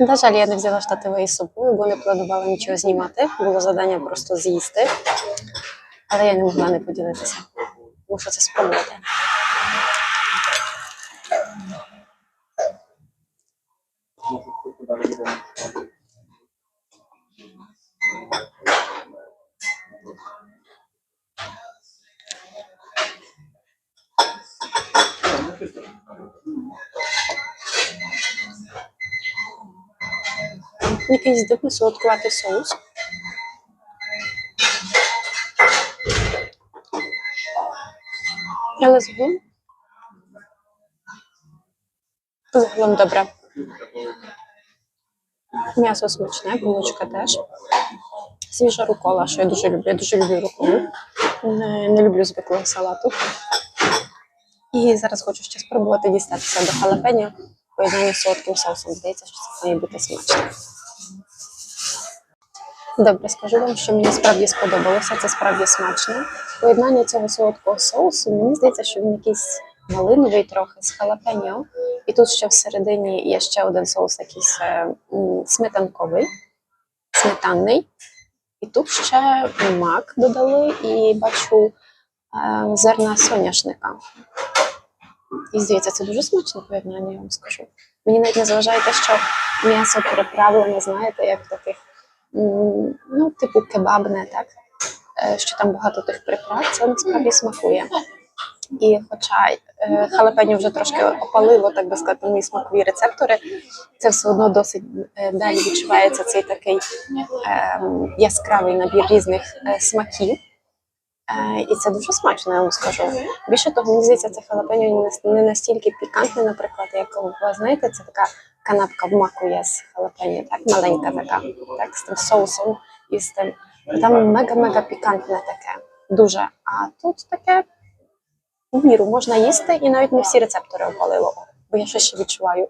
На жаль, я не взяла штативи із собою, бо не планувала нічого знімати. Було завдання просто з'їсти. Але я не могла не поділитися. Мушу це спробувати. Якийсь дивний солодкуватий соус. Але загалом. Загалом добре. М'ясо смачне, булочка теж. Свіжа рукола, що я дуже люблю. Я дуже люблю руколу. Не, не люблю звиклого салату. І зараз хочу ще спробувати дістатися до халапеньо в поєднанні з солодким соусом. Здається, що це має бути смачно. Добре, скажу вам, що мені справді сподобалося, це справді смачно. Поєднання цього солодкого соусу, мені здається, що він якийсь малиновий трохи з халапеньо. І тут ще всередині є ще один соус, якийсь е, сметанковий, сметанний. І тут ще мак додали, і бачу е, зерна соняшника. І здається, це дуже смачне поєднання, я вам скажу. Мені навіть не заважає те, що м'ясо переправлене, знаєте, як таких, ну, типу кебабне, так? Е, Що там багато тих приправ, це насправді смакує. І хоча е, халапеньо вже трошки опалило, так би сказати, мої смакові рецептори, це все одно досить е, далі відчувається цей такий е, яскравий набір різних е, смаків. Е, і це дуже смачно, я вам скажу. Більше того, мені здається, це халапеньо не настільки пікантне, наприклад, як вас знаєте, це така канапка в маку є з халапеньо, так маленька така, так, з тим соусом і з тим. Там мега-мега пікантне таке, дуже. А тут таке в міру можна їсти, і навіть не всі рецептори опалило, бо я щось ще відчуваю.